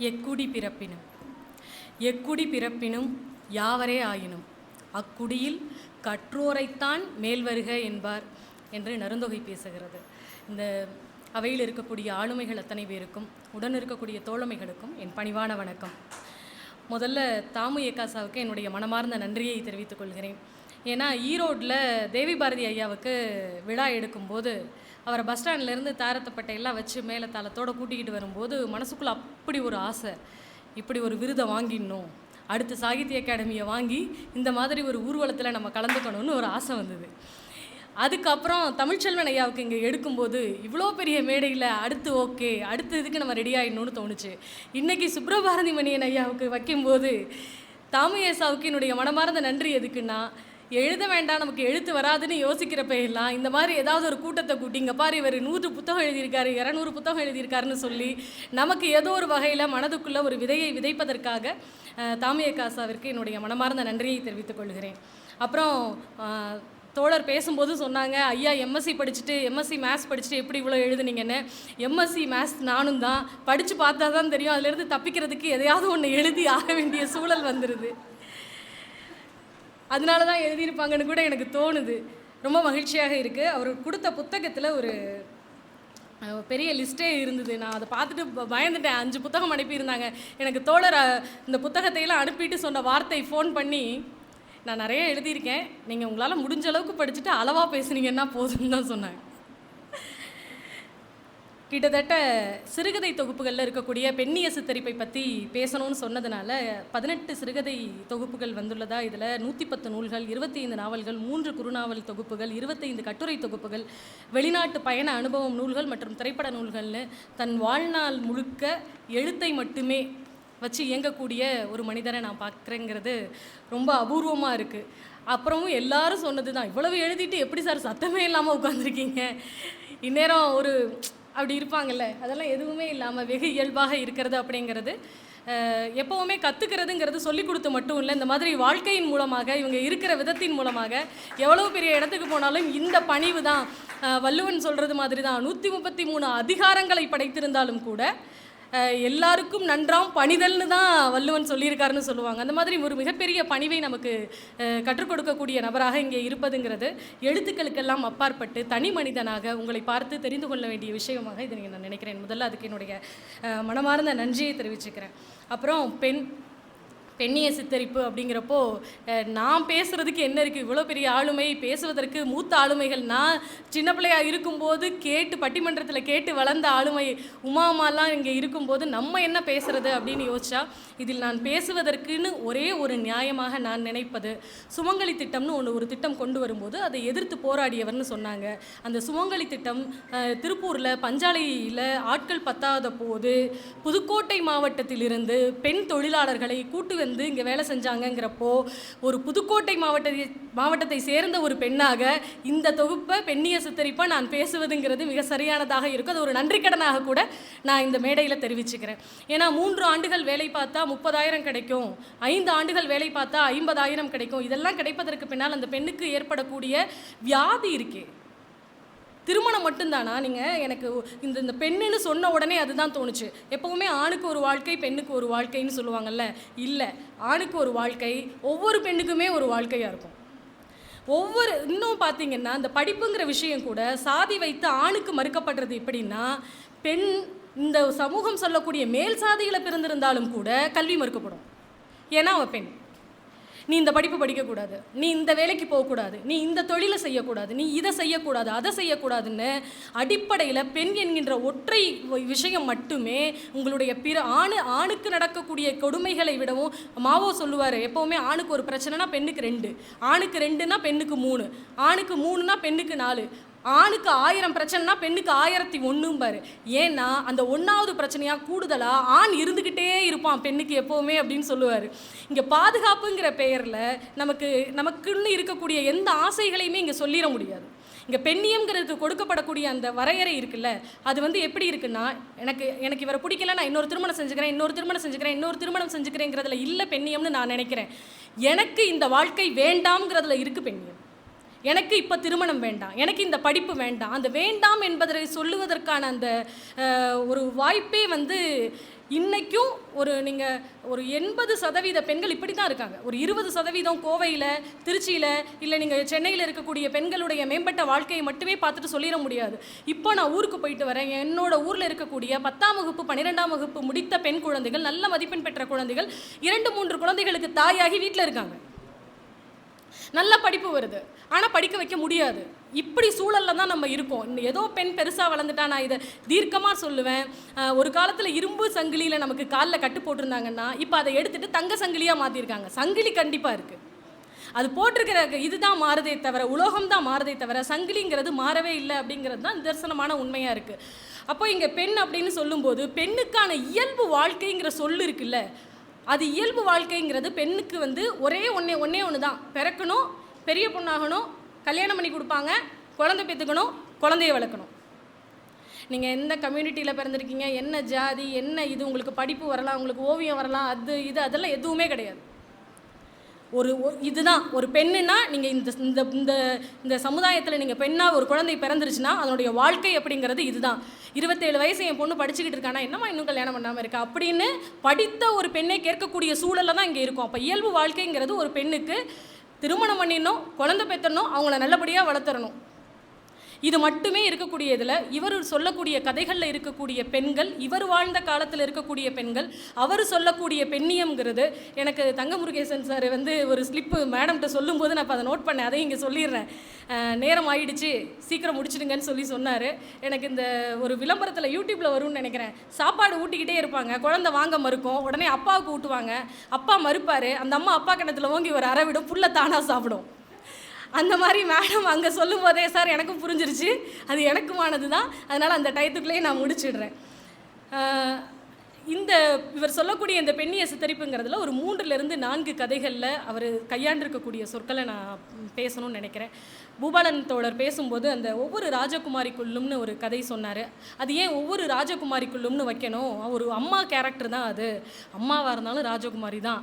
எக்குடி பிறப்பினும். எக்குடி பிறப்பினும் யாவரே ஆயினும். அக்குடியில் கற்றோரைத்தான் மேல் வருக என்பார் என்று நருந்தொகை பேசுகிறது. இந்த அவையில் இருக்கக்கூடிய ஆளுமைகள் அத்தனை பேருக்கும் உடன் இருக்கக்கூடிய தோழமைகளுக்கும் என் பணிவான வணக்கம். முதல்ல தாமு ஏகாசாவுக்கு என்னுடைய மனமார்ந்த நன்றியை தெரிவித்துக் கொள்கிறேன். ஏன்னா ஈரோட்டில் தேவி பாரதி ஐயாவுக்கு விழா எடுக்கும்போது அவரை பஸ் ஸ்டாண்ட்லேருந்து தாரத்தப்பட்டை எல்லாம் வச்சு மேலே தளத்தோடு கூட்டிக்கிட்டு வரும்போது மனசுக்குள்ளே அப்படி ஒரு ஆசை. இப்படி ஒரு விருதை வாங்கிடணும். அடுத்து சாகித்ய அகாடமியை வாங்கி இந்த மாதிரி ஒரு ஊர்வலத்தில் நம்ம கலந்துக்கணும்னு ஒரு ஆசை வந்தது. அதுக்கப்புறம் தமிழ்ச்செல்வன் ஐயாவுக்கு இங்கே எடுக்கும்போது இவ்வளோ பெரிய மேடையில் அடுத்து ஓகே அடுத்து இதுக்கு நம்ம ரெடி ஆகிடணும்னு தோணுச்சு. இன்றைக்கி சுப்ரபாரதி மணியன் ஐயாவுக்கு வைக்கும்போது தாமியேசாவுக்கு என்னுடைய மனமார்ந்த நன்றி எதுக்குன்னா எழுத வேண்டாம் நமக்கு எழுத்து வராதுன்னு யோசிக்கிறப்ப எல்லாம் இந்த மாதிரி ஏதாவது ஒரு கூட்டத்தை கூட்டி இங்கே பாரு இவர் நூறு புத்தகம் எழுதியிருக்காரு இரநூறு புத்தகம் எழுதியிருக்காருன்னு சொல்லி நமக்கு ஏதோ ஒரு வகையில் மனதுக்குள்ளே ஒரு விதையை விதைப்பதற்காக தாமிய தாமியக்காசாவிற்கு என்னுடைய மனமார்ந்த நன்றியை தெரிவித்துக் கொள்கிறேன். அப்புறம் தோழர் பேசும்போது சொன்னாங்க ஐயா எம்எஸ்சி படிச்சுட்டு எம்எஸ்சி மேத்ஸ் படிச்சுட்டு எப்படி இவ்வளோ எழுதுனீங்கன்னு? எம்எஸ்சி மேத்ஸ் நானும் தான். படித்து பார்த்தா தான் தெரியும் அதுலேருந்து தப்பிக்கிறதுக்கு எதையாவது ஒன்று எழுதி ஆக வேண்டிய சூழல் வந்துடுது அதனால தான் எழுதியிருப்பாங்கன்னு கூட எனக்கு தோணுது. ரொம்ப மகிழ்ச்சியாக இருக்குது அவர் கொடுத்த புத்தகத்தில் ஒரு பெரிய லிஸ்ட்டே இருந்தது. நான் அதை பார்த்துட்டு பயந்துட்டேன். அஞ்சு புத்தகம் அனுப்பியிருந்தாங்க. எனக்கு தோழர் இந்த புத்தகத்தையெல்லாம் அனுப்பிட்டு சொன்ன வார்த்தை ஃபோன் பண்ணி நான் நிறைய எழுதியிருக்கேன். நீங்கள் உங்களால் முடிஞ்ச அளவுக்கு படிச்சுட்டு அளவாக பேசுனீங்கன்னா போதும்னு தான் சொன்னாங்க. கிட்டத்தட்ட சிறுகதை தொகுப்புகளில் இருக்கக்கூடிய பெண்ணிய சித்தரிப்பை பற்றி பேசணும்னு சொன்னதுனால பதினெட்டு சிறுகதை தொகுப்புகள் வந்துள்ளதா? இதில் நூற்றி பத்து நூல்கள் இருபத்தி ஐந்து நாவல்கள் மூன்று குறுநாவல் தொகுப்புகள் இருபத்தைந்து கட்டுரை தொகுப்புகள் வெளிநாட்டு பயண அனுபவம் நூல்கள் மற்றும் திரைப்பட நூல்கள்னு தன் வாழ்நாள் முழுக்க எழுத்தை மட்டுமே வச்சு இயங்கக்கூடிய ஒரு மனிதரை நான் பார்க்குறேங்கிறது ரொம்ப அபூர்வமாக இருக்குது அப்புறமும் எல்லாரும் சொன்னது தான் இவ்வளவு எழுதிட்டு எப்படி சார் சத்தமே இல்லாமல் உட்காந்துருக்கீங்க இந்நேரம் ஒரு அப்படி இருப்பாங்கல்ல அதெல்லாம் எதுவுமே இல்லாமல் வெகு இயல்பாக இருக்கிறது அப்படிங்கிறது. எப்போவுமே கற்றுக்கிறதுங்கிறது சொல்லி கொடுத்து மட்டும் இல்லை இந்த மாதிரி வாழ்க்கையின் மூலமாக இவங்க இருக்கிற விதத்தின் மூலமாக எவ்வளோ பெரிய இடத்துக்கு போனாலும் இந்த பணிவு தான் வள்ளுவன் சொல்கிறது மாதிரி தான் நூற்றி முப்பத்தி மூணு அதிகாரங்களை படைத்திருந்தாலும் கூட எல்லாருக்கும் நன்றாம் பணிதல்னு தான் வள்ளுவன் சொல்லியிருக்காருன்னு சொல்லுவாங்க. அந்த மாதிரி ஒரு மிகப்பெரிய பணிவை நமக்கு கற்றுக் கொடுக்கக்கூடிய நபராக இங்கே இருப்பதுங்கிறது எழுத்துக்களுக்கெல்லாம் அப்பாற்பட்டு தனி மனிதனாக உங்களை பார்த்து தெரிந்து கொள்ள வேண்டிய விஷயமாக இதை நான் நினைக்கிறேன். முதல்ல அதுக்கு என்னுடைய மனமார்ந்த நன்றியை தெரிவிச்சுக்கிறேன். அப்புறம் பெண் பெண்ணிய சித்தரிப்பு அப்படிங்கிறப்போ நாம் நான் பேசுகிறதுக்கு என்ன இருக்குது இவ்வளோ பெரிய ஆளுமை பேசுவதற்கு மூத்த ஆளுமைகள். நான் சின்ன பிள்ளையா இருக்கும்போது கேட்டு பட்டிமன்றத்தில் கேட்டு வளர்ந்த ஆளுமை உமாமாலாம் இங்கே இருக்கும்போது நம்ம என்ன பேசுறது அப்படின்னு யோசிச்சா இதில் நான் பேசுவதற்குன்னு ஒரே ஒரு நியாயமாக நான் நினைப்பது சுமங்கலி திட்டம்னு ஒன்று ஒரு திட்டம் கொண்டு வரும்போது அதை எதிர்த்து போராடியவர்னு சொன்னாங்க. அந்த சுமங்கலி திட்டம் திருப்பூரில் பஞ்சாலையில் ஆட்கள் பத்தாத போது புதுக்கோட்டை மாவட்டத்திலிருந்து பெண் தொழிலாளர்களை கூட்டு வந்து இங்கே வேலை செஞ்சாங்கங்கிறப்போ ஒரு புதுக்கோட்டை மாவட்டத்தை மாவட்டத்தை சேர்ந்த ஒரு பெண்ணாக இந்த தொகுப்பை பெண்ணிய சித்தரிப்பாக நான் பேசுவதுங்கிறது மிக சரியானதாக இருக்கும். அது ஒரு நன்றிக்கடனாக கூட நான் இந்த மேடையில் தெரிவிச்சுக்கிறேன். ஏன்னா மூன்று ஆண்டுகள் வேலை பார்த்தா முப்பதாயிரம் கிடைக்கும். ஐந்து ஆண்டுகள் வேலை பார்த்தா ஐம்பதாயிரம் கிடைக்கும். இதெல்லாம் கிடைப்பதற்கு பின்னால் அந்த பெண்ணுக்கு ஏற்படக்கூடிய வியாதி இருக்கே. திருமணம் மட்டும்தானா? நீங்கள் எனக்கு இந்த இந்த பெண்ணுன்னு சொன்ன உடனே அதுதான் தோணுச்சு. எப்போவுமே ஆணுக்கு ஒரு வாழ்க்கை பெண்ணுக்கு ஒரு வாழ்க்கைன்னு சொல்லுவாங்கல்ல? இல்லை ஆணுக்கு ஒரு வாழ்க்கை ஒவ்வொரு பெண்ணுக்குமே ஒரு வாழ்க்கையாக இருக்கும். ஒவ்வொரு இன்னும் பார்த்தீங்கன்னா இந்த படிப்புங்கிற விஷயம் கூட சாதி வைத்து ஆணுக்கு மறுக்கப்படுறது எப்படின்னா பெண் இந்த சமூகம் சொல்லக்கூடிய மேல் சாதிகளை பிறந்திருந்தாலும் கூட கல்வி மறுக்கப்படும். ஏன்னா அவன் பெண். நீ இந்த படிப்பு படிக்கக்கூடாது நீ இந்த வேலைக்கு போகக்கூடாது நீ இந்த தொழிலை செய்யக்கூடாது நீ இதை செய்யக்கூடாது அதை செய்யக்கூடாதுன்னு அடிப்படையில் பெண் என்கின்ற ஒற்றை விஷயம் மட்டுமே உங்களுடைய பிற ஆணு ஆணுக்கு நடக்கக்கூடிய கொடுமைகளை விடவும் மாவோ சொல்லுவார் எப்போவுமே ஆணுக்கு ஒரு பிரச்சனைனா பெண்ணுக்கு ரெண்டு ஆணுக்கு ரெண்டுனா பெண்ணுக்கு மூணு ஆணுக்கு மூணுனா பெண்ணுக்கு நாலு ஆணுக்கு ஆயிரம் பிரச்சனைனா பெண்ணுக்கு ஆயிரத்தி ஒன்றும்பாரு ஏன்னா அந்த ஒன்றாவது பிரச்சனையாக கூடுதலாக ஆண் இருந்துக்கிட்டே இருப்பான் பெண்ணுக்கு எப்போவுமே அப்படின்னு சொல்லுவார். இங்கே பாதுகாப்புங்கிற பெயரில் நமக்கு நமக்குன்னு இருக்கக்கூடிய எந்த ஆசைகளையுமே இங்கே சொல்லிட முடியாது. இங்கே பெண்ணியம்ங்கிறதுக்கு கொடுக்கப்படக்கூடிய அந்த வரையறை இருக்குல்ல அது வந்து எப்படி இருக்குன்னா எனக்கு எனக்கு இவரை பிடிக்கல நான் இன்னொரு திருமணம் செஞ்சுக்கிறேன் இன்னொரு திருமணம் செஞ்சுக்கிறேன் இன்னொரு திருமணம் செஞ்சுக்கிறேங்கிறதுல இல்லை பெண்ணியம்னு நான் நினைக்கிறேன். எனக்கு இந்த வாழ்க்கை வேண்டாம்ங்கிறதுல இருக்குது பெண்ணியம். எனக்கு இப்போ திருமணம் வேண்டாம் எனக்கு இந்த படிப்பு வேண்டாம். அந்த வேண்டாம் என்பதை சொல்லுவதற்கான அந்த ஒரு வாய்ப்பே வந்து இன்றைக்கும் ஒரு நீங்கள் ஒரு எண்பது சதவீத பெண்கள் இப்படி தான் இருக்காங்க. ஒரு இருபது சதவீதம் கோவையில் திருச்சியில் இல்லை நீங்கள் சென்னையில் இருக்கக்கூடிய பெண்களுடைய மேம்பட்ட வாழ்க்கையை மட்டுமே பார்த்துட்டு சொல்லிட முடியாது. இப்போ நான் ஊருக்கு போயிட்டு வரேன். என்னோட ஊரில் இருக்கக்கூடிய பத்தாம் வகுப்பு பன்னிரெண்டாம் வகுப்பு முடித்த பெண் குழந்தைகள் நல்ல மதிப்பெண் பெற்ற குழந்தைகள் இரண்டு மூன்று குழந்தைகளுக்கு தாயாகி வீட்டில் இருக்காங்க. நல்ல படிப்பு வருது. ஆனால் படிக்க வைக்க முடியாது. இப்படி சூழலில் தான் நம்ம இருக்கோம். இன்னும் ஏதோ பெண் பெருசாக வளர்ந்துட்டா நான் இதை தீர்க்கமாக சொல்லுவேன். ஒரு காலத்தில் இரும்பு சங்கிலியில் நமக்கு காலில் கட்டு போட்டிருந்தாங்கன்னா இப்போ அதை எடுத்துட்டு தங்க சங்கிலியாக மாற்றிருக்காங்க சங்கிலி கண்டிப்பாக இருக்குது அது போட்டிருக்கிற இதுதான் மாறுதே தவிர உலோகம் தான் மாறுதே தவிர சங்கிலிங்கிறது மாறவே இல்லை அப்படிங்கிறது தான் நிதர்சனமான உண்மையாக இருக்குது அப்போ இங்கே பெண் அப்படின்னு சொல்லும்போது பெண்ணுக்கான இயல்பு வாழ்க்கைங்கிற சொல் இருக்குல்ல. அது இயல்பு வாழ்க்கைங்கிறது பெண்ணுக்கு வந்து ஒரே ஒன்றே ஒன்றே ஒன்று தான் பிறக்கணும் பெரிய பொண்ணாகணும் கல்யாணம் பண்ணி கொடுப்பாங்க குழந்தை பெற்றுக்கணும் குழந்தைய வளர்க்கணும். நீங்கள் எந்த கம்யூனிட்டியில் பிறந்திருக்கீங்க என்ன ஜாதி என்ன இது உங்களுக்கு படிப்பு வரலாம் உங்களுக்கு ஓவியம் வரலாம் அது இது அதெல்லாம் எதுவுமே கிடையாது. ஒரு ஒ- இதுதான். ஒரு பெண்ணுன்னா நீங்கள் இந்த இந்த இந்த இந்த சமுதாயத்தில் நீங்கள் பெண்ணாக ஒரு குழந்தை பிறந்துருச்சுன்னா அதனுடைய வாழ்க்கை அப்படிங்கிறது இதுதான். இருபத்தேழு வயசு என் பொண்ணு படிச்சுக்கிட்டு இருக்கானா என்னம்மா இன்னும் கல்யாணம் பண்ணாமல் இருக்கா அப்படின்னு படித்த ஒரு பெண்ணை கேட்கக்கூடிய சூழலில் தான் இங்கே இருக்கும். அப்போ இயல்பு வாழ்க்கைங்கிறது ஒரு பெண்ணுக்கு திருமணம் பண்ணிடணும் குழந்தை பெற்றணும் அவங்கள நல்லபடியாக வளர்த்துறணும். இது மட்டுமே இருக்கக்கூடியதில் இவர் சொல்லக்கூடிய கதைகளில் இருக்கக்கூடிய பெண்கள் இவர் வாழ்ந்த காலத்தில் இருக்கக்கூடிய பெண்கள் அவர் சொல்லக்கூடிய பெண்ணியம்ங்கிறது எனக்கு தங்க முருகேசன் சார் வந்து ஒரு ஸ்லிப்பு மேடம்கிட்ட சொல்லும்போது நான் இப்போ அதை நோட் பண்ணேன் அதையும் இங்கே சொல்லிடுறேன். நேரம் ஆயிடுச்சு சீக்கிரம் முடிச்சிடுங்கன்னு சொல்லி சொன்னார். எனக்கு இந்த ஒரு விளம்பரத்தில் யூடியூப்பில் வரும்னு நினைக்கிறேன். சாப்பாடு ஊட்டிக்கிட்டே இருப்பாங்க குழந்தை வாங்க மறுக்கும் உடனே அப்பாவுக்கு ஊட்டுவாங்க அப்பா மறுப்பார் அந்த அம்மா அப்பா கிணத்துல ஓங்கி ஒரு அரை விடும் புல்ல தானாக சாப்பிடும். அந்த மாதிரி மேடம் அங்கே சொல்லும் போதே சார் எனக்கும் புரிஞ்சிருச்சு. அது எனக்குமானது தான். அதனால் அந்த டயத்துக்குள்ளேயே நான் முடிச்சிடுறேன். இந்த இவர் சொல்லக்கூடிய இந்த பெண்ணிய சித்தரிப்புங்கிறதுல ஒரு மூன்றுலேருந்து நான்கு கதைகளில் அவர் கையாண்டிருக்கக்கூடிய சொற்களை நான் பேசணும்னு நினைக்கிறேன். பூபாலன் தோழர் பேசும்போது அந்த ஒவ்வொரு ராஜகுமாரிக்குள்ளும்னு ஒரு கதை சொன்னார். அது ஏன் ஒவ்வொரு ராஜகுமாரிக்குள்ளும்னு வைக்கணும்? ஒரு அம்மா கேரக்டர் தான் அது. அம்மாவாக இருந்தாலும் ராஜகுமாரி தான்.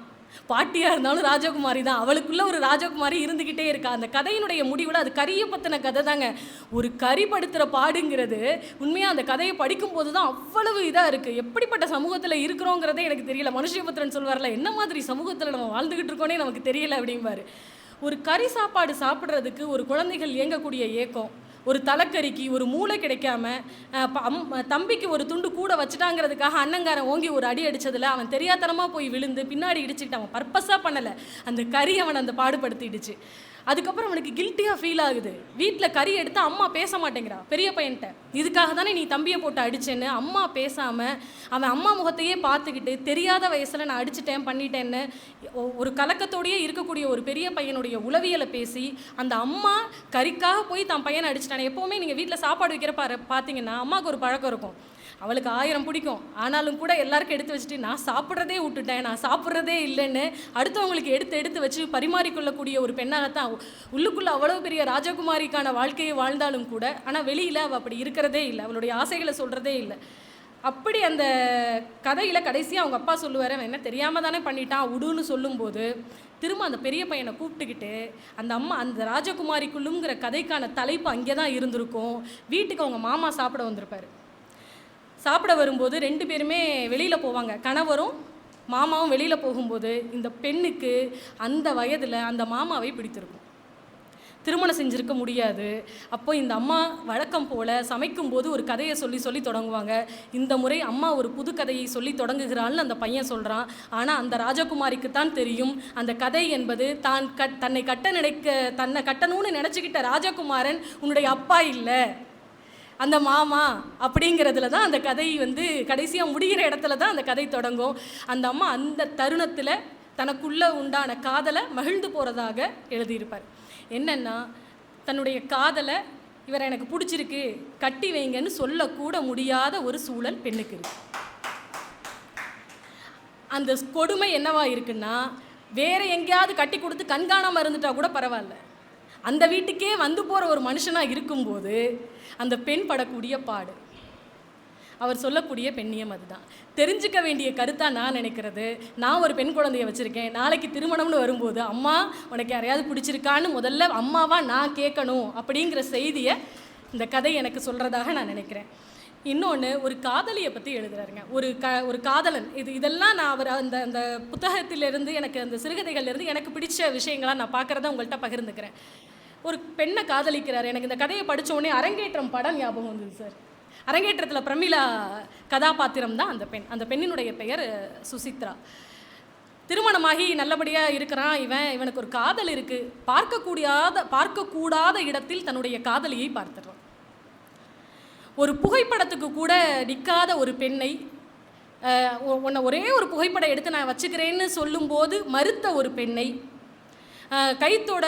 பாட்டியாக இருந்தாலும் ராஜகுமாரி தான். அவளுக்குள்ளே ஒரு ராஜகுமாரி இருந்துக்கிட்டே இருக்கா. அந்த கதையினுடைய முடிவில் அது கரியை பற்றின கதை தாங்க. ஒரு கறி படுத்துகிற பாடுங்கிறது உண்மையாக அந்த கதையை படிக்கும்போது தான் அவ்வளவு இதாக இருக்குது எப்படிப்பட்ட சமூகத்தில் இருக்கிறோங்கிறதே எனக்கு தெரியல. மனுஷபுத்திரன் சொல்வார்ல என்ன மாதிரி சமூகத்தில் நம்ம வாழ்ந்துக்கிட்டு இருக்கோனே நமக்கு தெரியல அப்படிம்பாரு. ஒரு கறி சாப்பாடு சாப்பிட்றதுக்கு ஒரு குழந்தைகள் இயங்கக்கூடிய ஏக்கம். ஒரு தலைக்கறிக்கு ஒரு மூளை கிடைக்காம அம்- தம்பிக்கு ஒரு துண்டு கூட வச்சுட்டாங்கிறதுக்காக அண்ணங்காரன் ஓங்கி ஒரு அடி அடித்ததில் அவன் தெரியாதனமாக போய் விழுந்து பின்னாடி இடிச்சுக்கிட்டு அவன் பர்பஸாக பண்ணலை. அந்த கறி அவனை அந்த பாடுபடுத்திடுச்சு. அதுக்கப்புறம் அவனுக்கு கில்ட்டியாக ஃபீல் ஆகுது. வீட்டில் கறி எடுத்து அம்மா பேச மாட்டேங்கிறா. பெரிய பையன்கிட்ட இதுக்காக தானே நீ தம்பியை போட்டு அடிச்சேன்னு அம்மா பேசாமல் அவன் அம்மா முகத்தையே பார்த்துக்கிட்டு தெரியாத வயசில் நான் அடிச்சிட்டேன் பண்ணிட்டேன்னு ஒரு கலக்கத்தோடையே இருக்கக்கூடிய ஒரு பெரிய பையனுடைய உளவியலை பேசி அந்த அம்மா கறிக்காக போய் தான் பையனை அடிச்சிட்டானே. எப்போவுமே நீங்கள் வீட்டில் சாப்பாடு வைக்கிற பாரு பார்த்தீங்கன்னா அம்மாவுக்கு ஒரு பழக்கம் இருக்கும். அவளுக்கு ஆயிரம் பிடிக்கும். ஆனாலும் கூட எல்லாருக்கும் எடுத்து வச்சுட்டு நான் சாப்பிட்றதே விட்டுட்டேன் நான் சாப்பிட்றதே இல்லைன்னு அடுத்தவங்களுக்கு எடுத்து எடுத்து வச்சு பரிமாறிக்கொள்ளக்கூடிய ஒரு பெண்ணாகத்தான் உள்ளுக்குள்ளே அவ்வளோ பெரிய ராஜகுமாரிக்கான வாழ்க்கையை வாழ்ந்தாலும் கூட ஆனால் வெளியில் அவள் அப்படி இருக்கிறதே இல்லை. அவளுடைய ஆசைகளை சொல்கிறதே இல்லை. அப்படி அந்த கதையில் கடைசியாக அவங்க அப்பா சொல்லுவார் அவன் என்ன தெரியாமல் தானே பண்ணிட்டான் உடுன்னு சொல்லும்போது திரும்ப அந்த பெரிய பையனை கூப்பிட்டுக்கிட்டு அந்த அம்மா அந்த ராஜகுமாரிக்குள்ளுங்கிற கதைக்கான தலைப்பு அங்கே தான் இருந்திருக்கும். வீட்டுக்கு அவங்க மாமா சாப்பிட வந்திருப்பாரு. சாப்பிட வரும்போது ரெண்டு பேருமே வெளியில் போவாங்க. கணவரும் மாமாவும் வெளியில் போகும்போது இந்த பெண்ணுக்கு அந்த வயதில் அந்த மாமாவை பிடித்திருக்கும். திருமணம் செஞ்சிருக்க முடியாது. அப்போ இந்த அம்மா வழக்கம் போல் சமைக்கும்போது ஒரு கதையை சொல்லி சொல்லி தொடங்குவாங்க. இந்த முறை அம்மா ஒரு புது கதையை சொல்லி தொடங்குகிறாள்னு அந்த பையன் சொல்கிறான் ஆனால் அந்த ராஜகுமாரிக்கு தான் தெரியும். அந்த கதை என்பது தான் கட் தன்னை கட்ட நினைக்க தன்னை கட்டணும்னு நினச்சிக்கிட்ட ராஜகுமாரன் உன்னுடைய அப்பா இல்லை. அந்த மாமா அப்படிங்கிறதுல தான் அந்த கதை வந்து கடைசியாக முடிகிற இடத்துல தான் அந்த கதை தொடங்கும். அந்த அம்மா அந்த தருணத்தில் தனக்குள்ளே உண்டான காதலை மகிழ்ந்து போகிறதாக எழுதியிருப்பார். என்னென்னா தன்னுடைய காதலை இவரை எனக்கு பிடிச்சிருக்கு கட்டி வைங்கன்னு சொல்லக்கூட முடியாத ஒரு சூழல் பெண்ணுக்கு இருக்கு. அந்த கொடுமை என்னவா இருக்குன்னா வேற எங்கேயாவது கட்டி கொடுத்து கண்காணாமல் இருந்துட்டா கூட பரவாயில்ல. அந்த வீட்டுக்கே வந்து போகிற ஒரு மனுஷனாக இருக்கும்போது அந்த பெண் படக்கூடிய பாடு. அவர் சொல்லக்கூடிய பெண்ணியம் அதுதான். தெரிஞ்சுக்க வேண்டிய கருத்தாக நான் நினைக்கிறது. நான் ஒரு பெண் குழந்தைய வச்சுருக்கேன். நாளைக்கு திருமணம்னு வரும்போது அம்மா உனக்கு யாரையாவது பிடிச்சிருக்கான்னு முதல்ல அம்மாவாக நான் கேட்கணும் அப்படிங்கிற செய்தியை இந்த கதை எனக்கு சொல்கிறதாக நான் நினைக்கிறேன். இன்னொன்று ஒரு காதலியை பற்றி எழுதுறாருங்க. ஒரு க ஒரு காதலன். இது இதெல்லாம் நான் அவர் அந்த அந்த புத்தகத்திலிருந்து எனக்கு அந்த சிறுகதைகள்லேருந்து எனக்கு பிடிச்ச விஷயங்களாக நான் பார்க்குறத உங்கள்கிட்ட பகிர்ந்துக்கிறேன். ஒரு பெண்ணை காதலிக்கிறார். எனக்கு இந்த கதையை படித்த உடனே அரங்கேற்றம் படம் ஞாபகம் வந்தது சார். அரங்கேற்றத்தில் பிரமிளா கதாபாத்திரம் தான் அந்த பெண். அந்த பெண்ணினுடைய பெயர் சுசித்ரா. திருமணமாகி நல்லபடியாக இருக்கிறான் இவன். இவனுக்கு ஒரு காதல் இருக்குது பார்க்கக்கூடியாத பார்க்கக்கூடாத இடத்தில் தன்னுடைய காதலியை பார்த்துடுறான். ஒரு புகைப்படத்துக்கு கூட நிற்காத ஒரு பெண்ணை உன்னை ஒரே ஒரு புகைப்படம் எடுத்து நான் வச்சுக்கிறேன்னு சொல்லும்போது மறுத்த ஒரு பெண்ணை கைத்தோட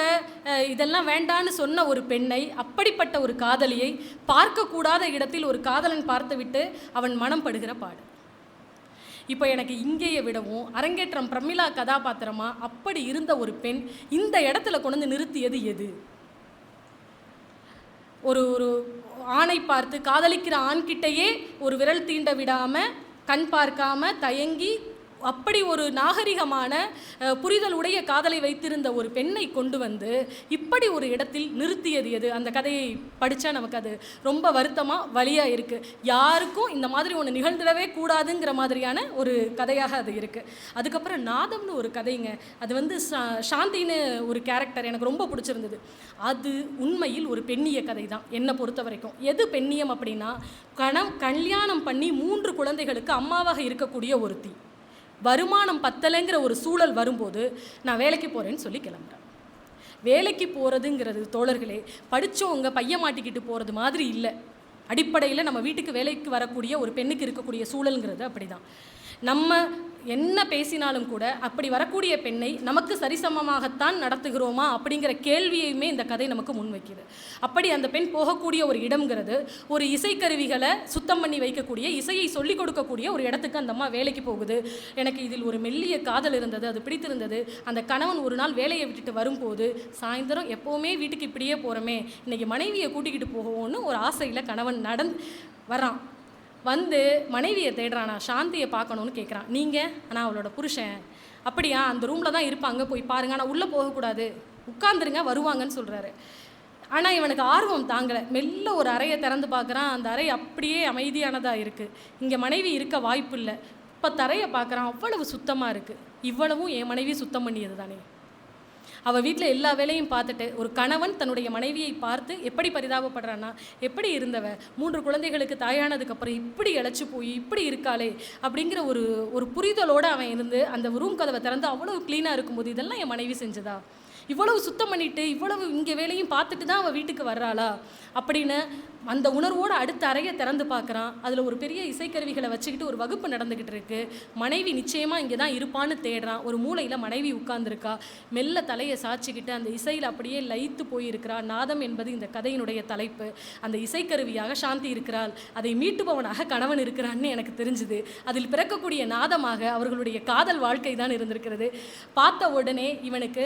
இதெல்லாம் வேண்டான்னு சொன்ன ஒரு பெண்ணை அப்படிப்பட்ட ஒரு காதலியை பார்க்கக்கூடாத இடத்தில் ஒரு காதலன் பார்த்துவிட்டு அவன் மனம் படுகிற பாடு. இப்போ எனக்கு இங்கேயே விடவும் அரங்கேற்றம் பிரமிளா கதாபாத்திரமா அப்படி இருந்த ஒரு பெண் இந்த இடத்துல கொண்டு வந்து நிறுத்தியது எது? ஒரு ஒரு ஆணை பார்த்து காதலிக்கிற ஆண்கிட்டயே ஒரு விரல் தீண்ட விடாமல் கண் பார்க்காம தயங்கி அப்படி ஒரு நாகரிகமான புரிதல் உடைய காதலை வைத்திருந்த ஒரு பெண்ணை கொண்டு வந்து இப்படி ஒரு இடத்தில் நிறுத்தியது எது? அந்த கதையை படித்தா நமக்கு அது ரொம்ப வருத்தமாக வழியாக இருக்குது யாருக்கும் இந்த மாதிரி ஒன்று நிகழ்ந்துடவே கூடாதுங்கிற மாதிரியான ஒரு கதையாக அது இருக்குது அதுக்கப்புறம் நாதம்னு ஒரு கதைங்க. அது வந்து சா- சாந்தின்னு ஒரு கேரக்டர் எனக்கு ரொம்ப பிடிச்சிருந்தது. அது உண்மையில் ஒரு பெண்ணிய கதை தான் என்னை பொறுத்த வரைக்கும். எது பெண்ணியம் அப்படின்னா கணம் கல்யாணம் பண்ணி மூன்று குழந்தைகளுக்கு அம்மாவாக இருக்கக்கூடிய ஒருத்தி. வருமானம் பத்தலைங்கிற ஒரு சூழல் வரும்போது நான் வேலைக்கு போகிறேன்னு சொல்லி கிளம்புறேன். வேலைக்கு போகிறதுங்கிறது தோழர்களே படித்தவங்க பையன் மாட்டிக்கிட்டு போகிறது மாதிரி இல்லை. அடிப்படையில் நம்ம வீட்டுக்கு வேலைக்கு வரக்கூடிய ஒரு பெண்ணுக்கு இருக்கக்கூடிய சூழலுங்கிறது அப்படிதான். நம்ம என்ன பேசினாலும் கூட அப்படி வரக்கூடிய பெண்ணை நமக்கு சரிசமமாகத்தான் நடத்துகிறோமா அப்படிங்கிற கேள்வியுமே இந்த கதை நமக்கு முன்வைக்குது. அப்படி அந்த பெண் போகக்கூடிய ஒரு இடம்ங்கிறது ஒரு இசைக்கருவிகளை சுத்தம் பண்ணி வைக்கக்கூடிய இசையை சொல்லிக் கொடுக்கக்கூடிய ஒரு இடத்துக்கு அந்த அம்மா வேலைக்கு போகுது. எனக்கு இதில் ஒரு மெல்லிய காதல் இருந்தது அது பிடித்திருந்தது. அந்த கணவன் ஒரு நாள் வேலையை விட்டுட்டு வரும்போது சாயந்தரம் எப்போவுமே வீட்டுக்கு இப்படியே போகிறோமே இன்னைக்கு மனைவியை கூட்டிக்கிட்டு போகணும்னு ஒரு ஆசையில் கணவன் நடந்து வரான். வந்து மனைவியை தேடுறானா சாந்தியை பார்க்கணுன்னு கேட்குறான் நீங்கள் ஆனால் அவளோட புருஷன். அப்படியா? அந்த ரூமில் தான் இருப்பாங்க போய் பாருங்க. ஆனால் உள்ளே போகக்கூடாது. உட்காந்துருங்க வருவாங்கன்னு சொல்கிறாரு ஆனால் இவனுக்கு ஆர்வம் தாங்கலை. மெல்ல ஒரு அறையை திறந்து பார்க்குறான். அந்த அறை அப்படியே அமைதியானதாக இருக்குது இங்கே மனைவி இருக்க வாய்ப்பு இல்லை. இப்போ தரையை பார்க்குறான். அவ்வளவு சுத்தமாக இருக்குது இவ்வளவும் என் மனைவி சுத்தம் பண்ணியது தானே. அவள் வீட்டில் எல்லா வேலையும் பார்த்துட்டு ஒரு கணவன் தன்னுடைய மனைவியை பார்த்து எப்படி பரிதாபப்படுறான்னா எப்படி இருந்தவ மூன்று குழந்தைகளுக்கு தாயானதுக்கப்புறம் இப்படி இழைச்சி போய் இப்படி இருக்காளே அப்படிங்கிற ஒரு ஒரு புரிதலோடு அவன் இருந்து அந்த ரூம் கதவை திறந்து அவ்வளோ க்ளீனாக இருக்கும்போது இதெல்லாம் என் மனைவி செஞ்சதா? இவ்வளவு சுத்தம் பண்ணிட்டு இவ்வளவு இங்கே வேலையும் பார்த்துட்டு தான் அவள் வீட்டுக்கு வர்றாளா? அப்படின்னு அந்த உணர்வோடு அடுத்த அறையை திறந்து பார்க்குறான். அதில் ஒரு பெரிய இசைக்கருவிகளை வச்சுக்கிட்டு ஒரு வகுப்பு நடந்துக்கிட்டு இருக்கு. மனைவி நிச்சயமாக இங்கே தான் இருப்பான்னு தேடுறான். ஒரு மூலையில் மனைவி உட்கார்ந்துருக்கா. மெல்ல தலையை சாய்ச்சிக்கிட்டு அந்த இசையில் அப்படியே லயித்து போயிருக்கிறா. நாதம் என்பது இந்த கதையினுடைய தலைப்பு. அந்த இசைக்கருவியாக சாந்தி இருக்கிறாள். அதை மீட்டுபவனாக கணவன் இருக்கிறான்னு எனக்கு தெரிஞ்சுது. அதில் பிறக்கக்கூடிய நாதமாக அவர்களுடைய காதல் வாழ்க்கை தான் இருந்திருக்கிறது. பார்த்த உடனே இவனுக்கு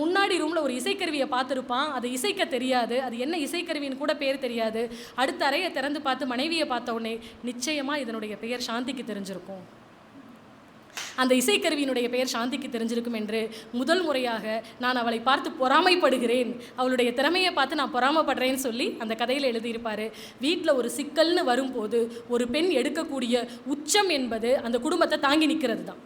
முன்னாடி ரூமில் ஒரு இசைக்கருவியை பார்த்துருப்பான். அது இசைக்க தெரியாது. அது என்ன இசைக்கருவின்னு கூட பேர் தெரியாது. அடுத்த அறையை திறந்து பார்த்து மனைவியை பார்த்த உடனே நிச்சயமாக இதனுடைய பெயர் சாந்திக்கு தெரிஞ்சிருக்கும். அந்த இசைக்கருவியினுடைய பெயர் சாந்திக்கு தெரிஞ்சிருக்கும் என்று முதல் முறையாக நான் அவளை பார்த்து பொறாமைப்படுகிறேன். அவளுடைய திறமையை பார்த்து நான் பொறாமைப்படுறேன்னு சொல்லி அந்த கதையில் எழுதியிருப்பார். வீட்டில் ஒரு சிக்கல்னு வரும்போது ஒரு பெண் எடுக்கக்கூடிய உச்சம் என்பது அந்த குடும்பத்தை தாங்கி நிற்கிறது தான்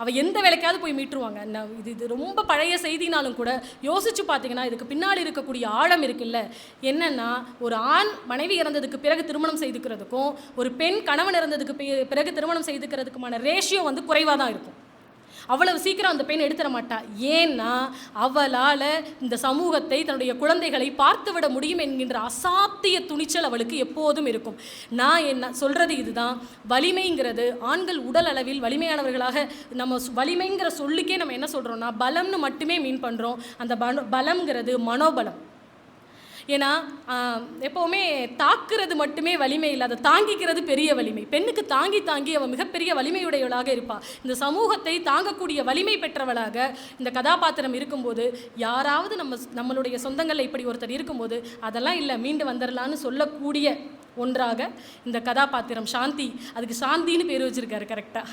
அவள் எந்த வேலைக்காவது போய் மீட்டுருவாங்க. இது இது ரொம்ப பழைய செய்தினாலும் கூட யோசிச்சு பார்த்தீங்கன்னா இதுக்கு பின்னாடி இருக்கக்கூடிய ஆழம் இருக்குல்ல. என்னன்னா ஒரு ஆண் மனைவி இறந்ததுக்கு பிறகு திருமணம் செய்துக்கிறதுக்கும் ஒரு பெண் கணவன் இறந்ததுக்கு பிறகு திருமணம் செய்துக்கிறதுக்குமான ரேஷியோ வந்து குறைவாக தான் இருக்கும். அவ்வளவு சீக்கிரம் அந்த பெண் எடுத்துட மாட்டா. ஏன்னா அவளால் இந்த சமூகத்தை தன்னுடைய குழந்தைகளை பார்த்து விட முடியும் என்கின்ற அசாத்திய துணிச்சல் அவளுக்கு எப்போதும் இருக்கும். நான் என்ன சொல்கிறது இதுதான். வலிமைங்கிறது ஆண்கள் உடல் அளவில் வலிமையானவர்களாக நம்ம வலிமைங்கிற சொல்லுக்கே நம்ம என்ன சொல்கிறோம்னா பலம்னு மட்டுமே மீன் பண்ணுறோம் அந்த பலம்ங்கிறது மனோபலம். ஏன்னா எப்போவுமே தாக்குறது மட்டுமே வலிமை இல்லை அதை தாங்கிக்கிறது பெரிய வலிமை. பெண்ணுக்கு தாங்கி தாங்கி அவள் மிகப்பெரிய வலிமையுடையவளாக இருப்பாள் இந்த சமூகத்தை தாங்கக்கூடிய வலிமை பெற்றவளாக இந்த கதாபாத்திரம் இருக்கும்போது யாராவது நம்ம நம்மளுடைய சொந்தங்களில் இப்படி ஒருத்தர் இருக்கும்போது அதெல்லாம் இல்லை மீண்டு வந்துடலான்னு சொல்லக்கூடிய ஒன்றாக இந்த கதாபாத்திரம் சாந்தி அதுக்கு சாந்தின்னு பேர் வச்சுருக்காரு கரெக்டாக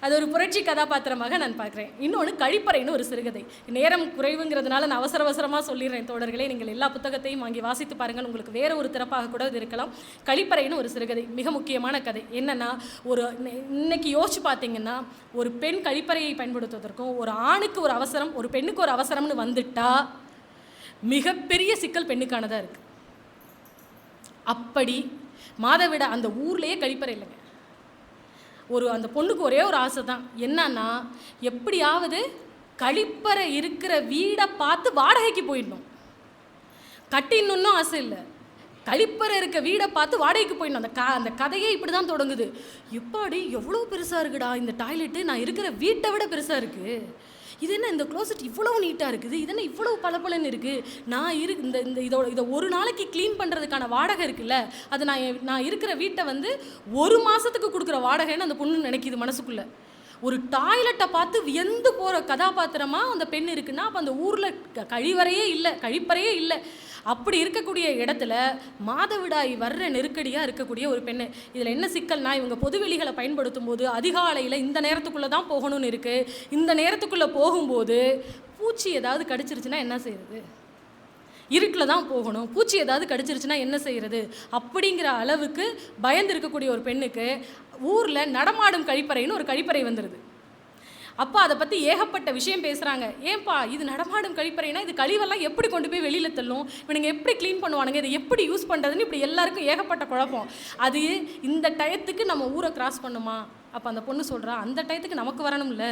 அது ஒரு புரட்சி கதாபாத்திரமாக நான் பார்க்குறேன். இன்னொன்று கழிப்பறைன்னு ஒரு சிறுகதை. நேரம் குறைவுங்கிறதுனால நான் அவசர அவசரமாக சொல்லிடுறேன் தோழர்களே. நீங்கள் எல்லா புத்தகத்தையும் வாங்கி வாசித்து பாருங்கள். உங்களுக்கு வேற ஒரு திறப்பாக கூட இது இருக்கலாம். கழிப்பறைன்னு ஒரு சிறுகதை மிக முக்கியமான கதை. என்னென்னா ஒரு இன்னை- இன்னைக்கு யோசிச்சு பார்த்தீங்கன்னா ஒரு பெண் கழிப்பறையை பயன்படுத்துவதற்கும் ஒரு ஆணுக்கு ஒரு அவசரம் ஒரு பெண்ணுக்கு ஒரு அவசரம்னு வந்துட்டா மிகப்பெரிய சிக்கல் பெண்ணுக்கானதாக இருக்குது அப்படி மாதவிட அந்த ஊர்லேயே கழிப்பறை இல்லைங்க. ஒரு அந்த பொண்ணுக்கு ஒரே ஒரு ஆசை தான் என்னன்னா எப்படியாவது கழிப்பறை இருக்கிற வீடை பார்த்து வாடகைக்கு போயிடணும். கட்டிடணும்னு ஆசை இல்லை. கழிப்பறை இருக்க வீடை பார்த்து வாடகைக்கு போயிடணும். அந்த க அந்த கதையே இப்படி தான் தொடங்குது. எப்பாடி எவ்வளோ பெருசாக இருக்குடா இந்த டாய்லெட்டு நான் இருக்கிற வீட்டை விட பெருசாக இருக்குது இது என்ன இந்த க்ளோசெட் இவ்வளவு நீட்டாக இருக்குது இது என்ன இவ்வளவு பளபளன்னு இருக்குது நான் இரு இந்த இந்த இதோட இதை ஒரு நாளைக்கு க்ளீன் பண்ணுறதுக்கான வாடகை இருக்குல்ல அது நான் நான் இருக்கிற வீட்டை வந்து ஒரு மாதத்துக்கு கொடுக்குற வாடகைன்னு அந்த பொண்ணு நினைக்கிது மனசுக்குள்ளே. ஒரு டாய்லெட்டை பார்த்து வியந்து போகிற கதாபாத்திரமாக அந்த பெண் இருக்குன்னா அப்போ அந்த ஊரில் கழிவறையே இல்லை கழிப்பறையே இல்லை. அப்படி இருக்கக்கூடிய இடத்துல மாதவிடாய் வர்ற நெருக்கடியாக இருக்கக்கூடிய ஒரு பெண்ணு. இதில் என்ன சிக்கல்னா இவங்க பொதுவெளிகளை பயன்படுத்தும் போது அதிகாலையில் இந்த நேரத்துக்குள்ளே தான் போகணும்னு இருக்குது இந்த நேரத்துக்குள்ளே போகும்போது பூச்சி ஏதாவது கடிச்சிருச்சுன்னா என்ன செய்யுது இருட்டில் தான் போகணும். பூச்சி ஏதாவது கடிச்சிருச்சுன்னா என்ன செய்கிறது அப்படிங்கிற அளவுக்கு பயந்து இருக்கக்கூடிய ஒரு பெண்ணுக்கு ஊரில் நடமாடும் கழிப்பறைன்னு ஒரு கழிப்பறை வந்துடுது அப்போ அதை பற்றி ஏகப்பட்ட விஷயம் பேசுகிறாங்க ஏன்பா இது நடமாடும் கழிப்பறைனா இது கழிவெல்லாம் எப்படி கொண்டு போய் வெளியில் தள்ளும்? இவனுங்க எப்படி க்ளீன் பண்ணுவானுங்க? இதை எப்படி யூஸ் பண்ணுறதுன்னு இப்படி எல்லாருக்கும் ஏகப்பட்ட குழப்பம். அது இந்த டயத்துக்கு நம்ம ஊரை கிராஸ் பண்ணுமா? அப்போ அந்த பொண்ணு சொல்கிறா அந்த டயத்துக்கு நமக்கு வரணும்ல.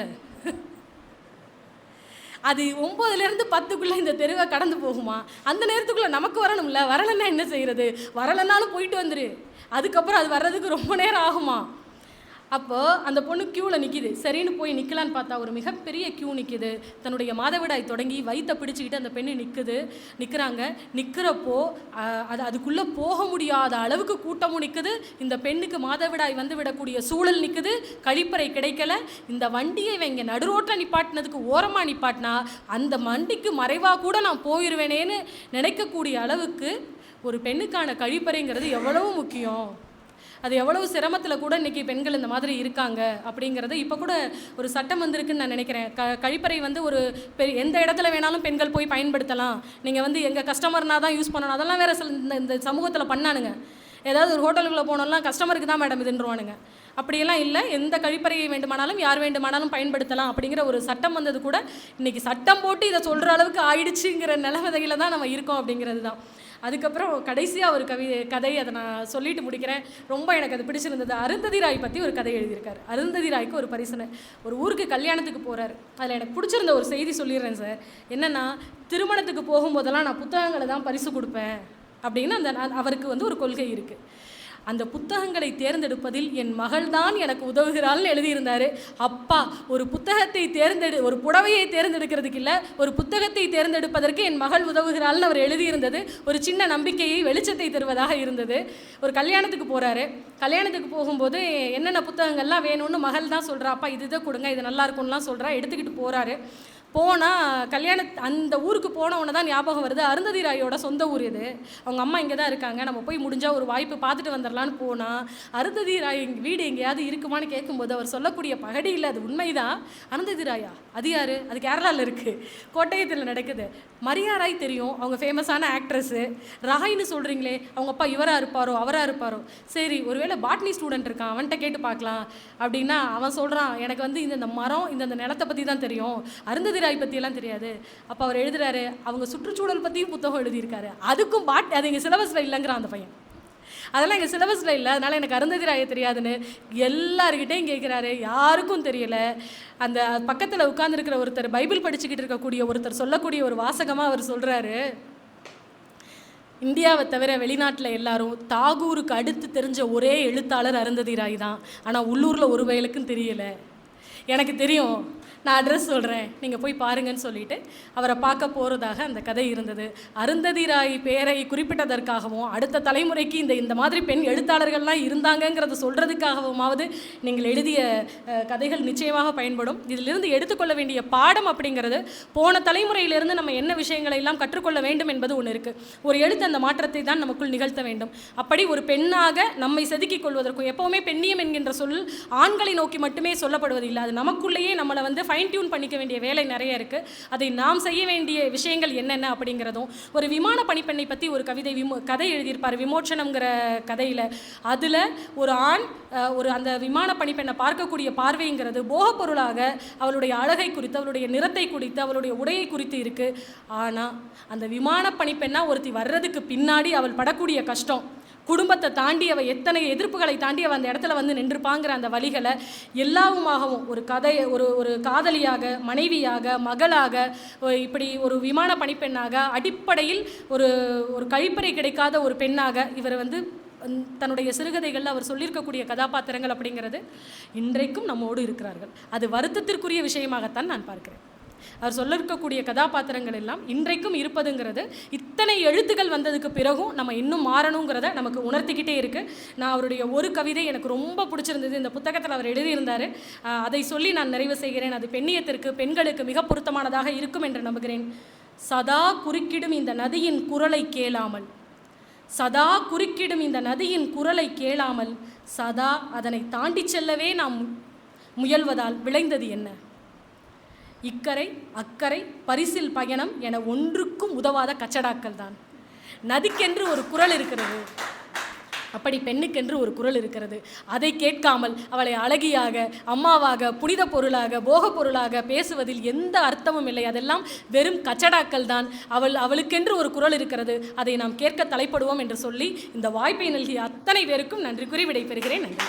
அது ஒம்போதுலேருந்து பத்துக்குள்ளே இந்த தெருவை கடந்து போகுமா? அந்த நேரத்துக்குள்ளே நமக்கு வரணும்ல. வரலைன்னா என்ன செய்கிறது வரலைன்னாலும் போயிட்டு வந்துரு. அதுக்கப்புறம் அது வர்றதுக்கு ரொம்ப நேரம் ஆகுமா? அப்போது அந்த பொண்ணு க்யூவில் நிற்கிது சரின்னு போய் நிற்கலான்னு பார்த்தா ஒரு மிகப்பெரிய க்யூ நிற்கிது தன்னுடைய மாதவிடாய் தொடங்கி வயிற்றை பிடிச்சிக்கிட்டு அந்த பெண்ணு நிற்குது நிற்கிறாங்க நிற்கிறப்போ அது அதுக்குள்ளே போக முடியாத அளவுக்கு கூட்டமும் நிற்குது இந்த பெண்ணுக்கு மாதவிடாய் வந்து விடக்கூடிய சூழல் நிற்குது கழிப்பறை கிடைக்கல. இந்த வண்டியை இவங்க நடுரோட்டில் நிப்பாட்டினதுக்கு ஓரமாக நிப்பாட்டினா அந்த வண்டிக்கு மறைவாக கூட நான் போயிடுவேனேன்னு நினைக்கக்கூடிய அளவுக்கு ஒரு பெண்ணுக்கான கழிப்பறைங்கிறது எவ்வளவு முக்கியம்? அது எவ்வளவு சிரமத்தில் கூட இன்னைக்கு பெண்கள் இந்த மாதிரி இருக்காங்க அப்படிங்கிறது இப்போ கூட ஒரு சட்டம் வந்திருக்குன்னு நான் நினைக்கிறேன். க கழிப்பறை வந்து ஒரு பெரிய எந்த இடத்துல வேணாலும் பெண்கள் போய் பயன்படுத்தலாம். நீங்கள் வந்து எங்கள் கஸ்டமர்னா தான் யூஸ் பண்ணணும். அதெல்லாம் வேறு சில இந்த இந்த சமூகத்தில் பண்ணானுங்க. ஏதாவது ஒரு ஹோட்டலுக்குள்ளே போனோம்லாம் கஸ்டமருக்கு தான் மேடம் இதுன்றவானுங்க. அப்படியெல்லாம் இல்லை. எந்த கழிப்பறையை வேண்டுமானாலும் யார் வேண்டுமானாலும் பயன்படுத்தலாம் அப்படிங்கிற ஒரு சட்டம் வந்தது கூட இன்றைக்கி சட்டம் போட்டு இதை சொல்கிற அளவுக்கு ஆயிடுச்சுங்கிற நிலவதையில் தான் நம்ம இருக்கோம் அப்படிங்கிறது தான். அதுக்கப்புறம் கடைசியாக ஒரு கவி கதை அதை நான் சொல்லிட்டு முடிக்கிறேன். ரொம்ப எனக்கு அது பிடிச்சிருந்தது. அருந்ததி ராய் பற்றி ஒரு கதை எழுதியிருக்காரு. அருந்ததி ராய்க்கு ஒரு பரிசனை. ஒரு ஊருக்கு கல்யாணத்துக்கு போகிறார் அதில் எனக்கு பிடிச்சிருந்த ஒரு செய்தி சொல்லிடுறேன் சார். என்னென்னா திருமணத்துக்கு போகும்போதெல்லாம் நான் புத்தகங்களை தான் பரிசு கொடுப்பேன் அப்படின்னு அந்த அந்த- அவருக்கு வந்து ஒரு கொள்கை இருக்குது அந்த புத்தகங்களை தேர்ந்தெடுப்பதில் என் மகள்தான் எனக்கு உதவுகிறாள்னு எழுதியிருந்தார். அப்பா ஒரு புத்தகத்தை தேர்ந்தெடு ஒரு புடவையை தேர்ந்தெடுக்கிறதுக்கு இல்லை ஒரு புத்தகத்தை தேர்ந்தெடுப்பதற்கு என் மகள் உதவுகிறாள்னு அவர் எழுதியிருந்தது. ஒரு சின்ன நம்பிக்கையை வெளிச்சத்தை தருவதாக இருந்தது. ஒரு கல்யாணத்துக்கு போகிறாரு கல்யாணத்துக்கு போகும்போது என்னென்ன புத்தகங்கள்லாம் வேணும்னு மகள் தான் சொல்கிறா அப்பா இது இதை கொடுங்க இது நல்லா இருக்கும்லாம் சொல்கிறா எடுத்துக்கிட்டு போகிறாரு போனால் கல்யாண அந்த ஊருக்கு போனவொன்னே தான் ஞாபகம் வருது. அருந்ததி ராயோட சொந்த ஊர் இது. அவங்க அம்மா இங்கே தான் இருக்காங்க. நம்ம போய் முடிஞ்சால் ஒரு வாய்ப்பு பார்த்துட்டு வந்துடலான்னு போனால் அருந்ததி ராய் வீடு எங்கேயாவது இருக்குமான்னு கேட்கும்போது அவர் சொல்லக்கூடிய பகடி இல்லை அது உண்மைதான். அருந்ததி ராயா? அது யார்? அது கேரளாவில் இருக்குது கோட்டயத்தில் நடக்குது. மரியா ராய் தெரியும். அவங்க ஃபேமஸான ஆக்ட்ரஸ்ஸு ராய்னு சொல்கிறீங்களே அவங்க அப்பா இவராக இருப்பாரோ அவராக இருப்பாரோ? சரி ஒருவேளை பாட்னி ஸ்டூடெண்ட் இருக்கான் அவன்கிட்ட கேட்டு பார்க்கலாம். அப்படின்னா அவன் சொல்கிறான் எனக்கு வந்து இந்த மரம் இந்த நிலத்தை பற்றி தான் தெரியும். அருந்ததி ராய் பற்றியெல்லாம் தெரியாது. அப்போ அவர் எழுதுறாரு அவங்க சுற்றுச்சூழல் பற்றியும் புத்தகம் எழுதியிருக்காரு. அதுக்கும் பாட் அது எங்கள் சிலபஸில் இல்லைங்கிறான் அந்த பையன். அதெல்லாம் எங்கள் சிலபஸில் இல்லை அதனால் எனக்கு அருந்ததிராய தெரியாதுன்னு எல்லாருக்கிட்டையும் கேட்குறாரு யாருக்கும் தெரியலை. அந்த பக்கத்தில் உட்காந்துருக்கிற ஒருத்தர் பைபிள் படிச்சுக்கிட்டு இருக்கக்கூடிய ஒருத்தர் சொல்லக்கூடிய ஒரு வாசகமாக அவர் சொல்கிறாரு இந்தியாவை தவிர வெளிநாட்டில் எல்லாரும் தாகூருக்கு அடுத்து தெரிஞ்ச ஒரே எழுத்தாளர் அருந்ததி ராய் தான். ஆனால் உள்ளூரில் ஒரு வயலுக்கும் தெரியலை. எனக்கு தெரியும். நான் அட்ரஸ் சொல்கிறேன் நீங்கள் போய் பாருங்கன்னு சொல்லிட்டு அவரை பார்க்க போகிறதாக அந்த கதை இருந்தது. அருந்ததி ராய் பேரை குறிப்பிட்டதற்காகவும் அடுத்த தலைமுறைக்கு இந்த இந்த மாதிரி பெண் எழுத்தாளர்கள்லாம் இருந்தாங்கங்கிறத சொல்கிறதுக்காகவுமாவது நீங்கள் எழுதிய கதைகள் நிச்சயமாக பயன்படும். இதிலிருந்து எடுத்துக்கொள்ள வேண்டிய பாடம் அப்படிங்கிறது போன தலைமுறையிலிருந்து நம்ம என்ன விஷயங்களை எல்லாம் கற்றுக்கொள்ள வேண்டும் என்பது ஒன்று இருக்குது ஒரு எழுத்து அந்த மாற்றத்தை தான் நமக்குள் நிகழ்த்த வேண்டும். அப்படி ஒரு பெண்ணாக நம்மை செதுக்கிக் கொள்வதற்கும் எப்போவுமே பெண்ணியம் என்கின்ற சொல் ஆண்களை நோக்கி மட்டுமே சொல்லப்படுவதில்லை. அது நமக்குள்ளேயே நம்மளை வந்து ஃபைன் டியூன் பண்ணிக்க வேண்டிய வேலை நிறைய இருக்குது அதை நாம் செய்ய வேண்டிய விஷயங்கள் என்னென்ன அப்படிங்கிறதும் ஒரு விமான பணிப்பெண்ணை பற்றி ஒரு கவிதை விமோ கதை எழுதியிருப்பார் விமோச்சனம்ங்கிற கதையில். அதில் ஒரு ஆண் ஒரு அந்த விமான பணிப்பெண்ணை பார்க்கக்கூடிய பார்வைங்கிறது போகப்பொருளாக அவளுடைய அழகை குறித்து அவளுடைய நிறத்தை குறித்து அவளுடைய உடையை குறித்து இருக்குது ஆனால் அந்த விமான பணிப்பெண்ணாக ஒருத்தி வர்றதுக்கு பின்னாடி அவள் படக்கூடிய கஷ்டம். குடும்பத்தை தாண்டி அவள் எத்தனை எதிர்ப்புகளை தாண்டி அவள் அந்த இடத்துல வந்து நின்றுப்பாங்கிற அந்த வழிகளை எல்லாவுமாகவும் ஒரு கதை ஒரு ஒரு காதலியாக மனைவியாக மகளாக இப்படி ஒரு விமான பணிப்பெண்ணாக அடிப்படையில் ஒரு ஒரு கழிப்பறை கிடைக்காத ஒரு பெண்ணாக இவர் வந்து தன்னுடைய சிறுகதைகளில் அவர் சொல்லியிருக்கக்கூடிய கதாபாத்திரங்கள் அப்படிங்கிறது இன்றைக்கும் நம்மோடு இருக்கிறார்கள். அது வருத்தத்திற்குரிய விஷயமாகத்தான் நான் பார்க்கிறேன். அவர் சொல்லிருக்கக்கூடிய கதாபாத்திரங்கள் எல்லாம் இன்றைக்கும் இருப்பதுங்கிறது இத்தனை எழுத்துக்கள் வந்ததுக்கு பிறகும் நம்ம இன்னும் மாறணுங்கிறத நமக்கு உணர்த்திக்கிட்டே இருக்கு. நான் அவருடைய ஒரு கவிதை எனக்கு ரொம்ப பிடிச்சிருந்தது. இந்த புத்தகத்தில் அவர் எழுதியிருந்தார். அதை சொல்லி நான் நிறைவு செய்கிறேன். அது பெண்ணியத்திற்கு பெண்களுக்கு மிக பொருத்தமானதாக இருக்கும் என்று நம்புகிறேன். சதா குறுக்கிடும் இந்த நதியின் குரலை கேளாமல். சதா குறுக்கிடும் இந்த நதியின் குரலை கேளாமல். சதா அதனை தாண்டிச் செல்லவே நாம் முயல்வதால் விளைந்தது என்ன? இக்கரை அக்கறை பரிசில் பயணம் என ஒன்றுக்கும் உதவாத கச்சடாக்கள் தான். நதிக்கென்று ஒரு குரல் இருக்கிறது. அப்படி பெண்ணுக்கென்று ஒரு குரல் இருக்கிறது. அதை கேட்காமல் அவளை அழகியாக அம்மாவாக புனித பொருளாக போகப் பொருளாக பேசுவதில் எந்த அர்த்தமும் இல்லை. அதெல்லாம் வெறும் கச்சடாக்கள் தான். அவள் அவளுக்கென்று ஒரு குரல் இருக்கிறது. அதை நாம் கேட்க தலைப்படுவோம் என்று சொல்லி இந்த வாய்ப்பை நல்கிய அத்தனை பேருக்கும் நன்றி கூறி விடைபெறுகிறேன். நன்றி.